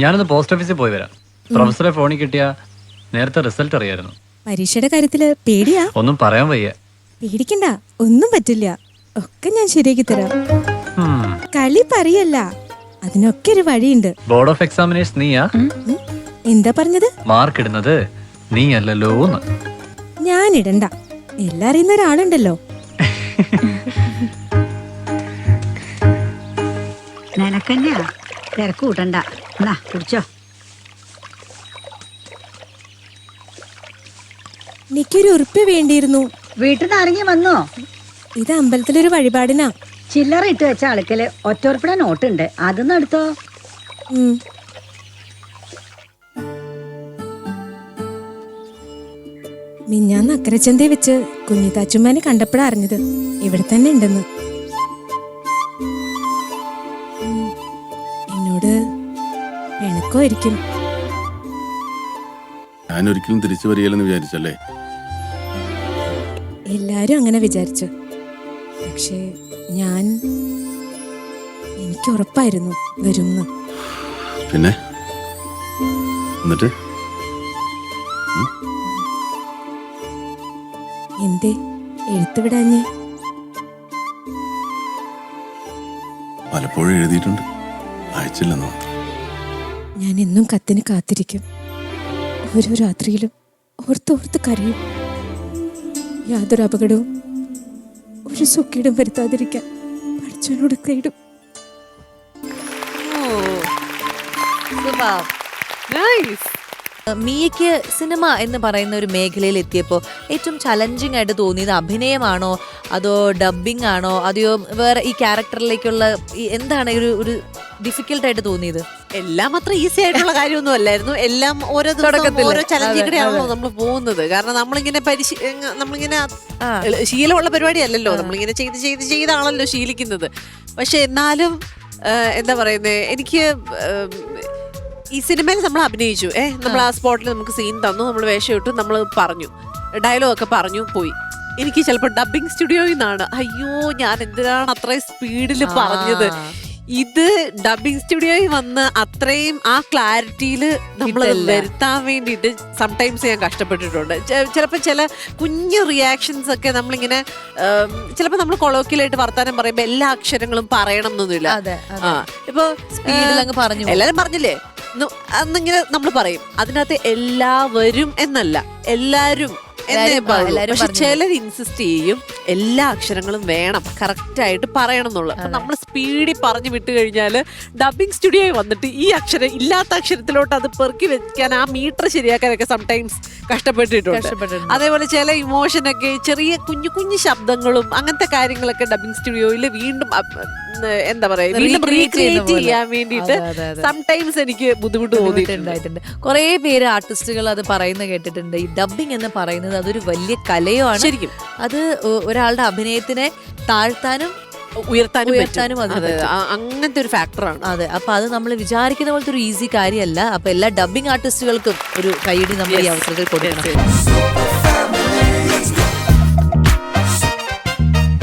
ഞാനൊന്ന് പോസ്റ്റ് ഓഫീസിൽ പോയി വരാം. പ്രൊഫസറെ ഫോണിൽ കിട്ടിയ നേരത്തെ റിസൾട്ട് അറിയായിരുന്നു. പരീക്ഷയുടെ കാര്യത്തിൽ പേടിയാ? ഒന്നും പറയാൻ വയ്യ. പേടിക്കണ്ട ഒന്നും പറ്റില്ല. ഒക്കെ ഞാൻ ശരിയാക്കി തരാം. കളി പറയല്ല. അതിനൊക്കെ ഒരു വഴിയുണ്ട്. ബോർഡ് ഓഫ് എക്സാമിനേഴ്സ് നീയാ? എന്താ പറഞ്ഞത്? മാർക്ക് ഇടുന്നത് നീ അല്ലല്ലോ ഞാൻ ഇടണ്ട എല്ലാം അറിയുന്ന ഒരാളുണ്ടല്ലോ. നിനക്കന്നെയാ തിരക്ക് കൂട്ടണ്ട. എന്നാ കുടിച്ചോ എനിക്കൊരു ഉറുപ്പ് വേണ്ടിയിരുന്നു. വീട്ടിൽ നിന്ന് ഇറങ്ങി വന്നോ? ഇത് അമ്പലത്തിലൊരു വഴിപാടിനാ. ചില്ലറ ഇട്ട് വെച്ച ആൾക്കൽ ഒറ്റോർപ്പിട നോട്ടുണ്ട്. അതൊന്നും എടുത്തോ. മിഞ്ഞാന്ന് അക്കരച്ചന്തയെ വെച്ച് കുഞ്ഞിത്താച്ചുമ്മാനെ കണ്ടപ്പോഴാ അറിഞ്ഞത് ഇവിടെ തന്നെ ഉണ്ടെന്ന്. എന്നോട് പിണക്കമായിരിക്കും ഞാൻ ഒരിക്കലും തിരിച്ചു വരികയില്ലെന്ന് വിചാരിച്ചല്ലേ? എല്ലാരും അങ്ങനെ വിചാരിച്ചു. പക്ഷേ ഞാൻ എനിക്ക് ഉറപ്പായിരുന്നു വരുമെന്ന്. പിന്നെ? എന്നിട്ട്? എന്തേ? എഴുത്തുവിടാഞ്ഞേ പലപ്പോഴും എഴുതിയിട്ടുണ്ട്. അയച്ചില്ലെന്നോ ഞാൻ എന്നും കത്തിന് കാത്തിരിക്കും. ഓരോ രാത്രിയിലും ഓർത്തോർത്ത് കരയും. യാതൊരു അപകടവും ഒരു സുഖീടും വരുത്താതിരിക്കാൻ പഠിച്ചവനോട് തേടും മിയയ്ക്ക് സിനിമ എന്ന് പറയുന്ന ഒരു മേഖലയിൽ എത്തിയപ്പോൾ ഏറ്റവും ചലഞ്ചിങ് ആയിട്ട് തോന്നിയത് അഭിനയമാണോ? അതോ ഡബിങ് ആണോ? അതെയോ വേറെ ഈ ക്യാരക്ടറിലേക്കുള്ള എന്താണ് ഒരു ഒരു ഡിഫിക്കൽട്ടായിട്ട് തോന്നിയത്? എല്ലാം അത്ര ഈസി ആയിട്ടുള്ള കാര്യമൊന്നും അല്ലായിരുന്നു. എല്ലാം ഓരോ ദിവസം ഓരോ ആണല്ലോ നമ്മൾ പോകുന്നത്. കാരണം നമ്മളിങ്ങനെ പരിശീ നമ്മളിങ്ങനെ ശീലമുള്ള പരിപാടി അല്ലല്ലോ നമ്മളിങ്ങനെ ചെയ്ത് ചെയ്ത് ചെയ്താണല്ലോ ശീലിക്കുന്നത്. പക്ഷെ എന്നാലും എന്താ പറയുന്നത് എനിക്ക് ഈ സിനിമയിൽ നമ്മൾ അഭിനയിച്ചു. ഏഹ് നമ്മൾ ആ. സ്പോട്ടിൽ നമുക്ക് സീൻ തന്നു. നമ്മൾ വേഷം ഇട്ടു. നമ്മൾ പറഞ്ഞു. ഡയലോഗ് ഒക്കെ പറഞ്ഞു പോയി. എനിക്ക് ചിലപ്പോൾ ഡബിങ് സ്റ്റുഡിയോയിൽ നിന്നാണ്. അയ്യോ ഞാൻ എന്തിനാണ് അത്രയും സ്പീഡിൽ പറഞ്ഞത്. ഇത് ഡബിങ് സ്റ്റുഡിയോയിൽ വന്ന് അത്രയും ആ ക്ലാരിറ്റിയിൽ നമ്മൾ. വരുത്താൻ വേണ്ടിയിട്ട് സംടൈംസ് ഞാൻ കഷ്ടപ്പെട്ടിട്ടുണ്ട്. ചിലപ്പോൾ ചില കുഞ്ഞു റിയാക്ഷൻസ് ഒക്കെ നമ്മളിങ്ങനെ ചിലപ്പോൾ നമ്മൾ കൊളോക്കിലായിട്ട് വർത്താനം പറയുമ്പോൾ എല്ലാ അക്ഷരങ്ങളും പറയണം എന്നൊന്നുമില്ല. ഇപ്പൊ പറഞ്ഞു എല്ലാവരും എല്ലാരും പറഞ്ഞില്ലേ? ന്നു- അന്നിങ്ങനെ നമ്മൾ പറയും. അതിനകത്ത് എല്ലാവരും എന്നല്ല എല്ലാരും പക്ഷെ ചിലർ ഇൻസിസ്റ്റ് ചെയ്യും എല്ലാ അക്ഷരങ്ങളും വേണം കറക്റ്റ് ആയിട്ട് പറയണം എന്നുള്ളത്. അപ്പൊ നമ്മൾ സ്പീഡിൽ പറഞ്ഞു വിട്ട് കഴിഞ്ഞാൽ ഡബിങ് സ്റ്റുഡിയോയിൽ വന്നിട്ട് ഈ അക്ഷരം ഇല്ലാത്ത അക്ഷരത്തിലോട്ട് അത് പെറുക്കി വെക്കാൻ ആ മീറ്റർ ശരിയാക്കാനൊക്കെ സംടൈംസ് കഷ്ടപ്പെട്ടിട്ടുണ്ട്. അതേപോലെ ചില ഇമോഷനൊക്കെ ചെറിയ കുഞ്ഞു കുഞ്ഞു ശബ്ദങ്ങളും അങ്ങനത്തെ കാര്യങ്ങളൊക്കെ ഡബിങ് സ്റ്റുഡിയോയിൽ വീണ്ടും എന്താ പറയാ വീണ്ടും റീക്രിയേറ്റ് ചെയ്യാൻ വേണ്ടിയിട്ട്. സംടൈംസ് എനിക്ക് ബുദ്ധിമുട്ട് തോന്നിയിട്ടുണ്ടായിട്ടുണ്ട് കുറേ കുറെ പേര് ആർട്ടിസ്റ്റുകൾ അത് പറയുന്ന കേട്ടിട്ടുണ്ട്. ഈ ഡബിങ് എന്ന് പറയുന്നത് അതൊരു വലിയ കലയുമാണ്. ശരിക്കും. അത് ഒരാളുടെ അഭിനയത്തിനെ താഴ്ത്താനും ഉയർത്താനും ഉയർത്താനും അങ്ങനത്തെ ഒരു ഫാക്ടറാണ്. അതെ അപ്പൊ അത് നമ്മൾ വിചാരിക്കുന്ന പോലത്തെ ഒരു ഈസി കാര്യമല്ല. അപ്പൊ എല്ലാ ഡബിംഗ് ആർട്ടിസ്റ്റുകൾക്കും ഒരു കൈയിടി നമ്മൾ ഈ. അവസരത്തിൽ കൊടുക്കണം.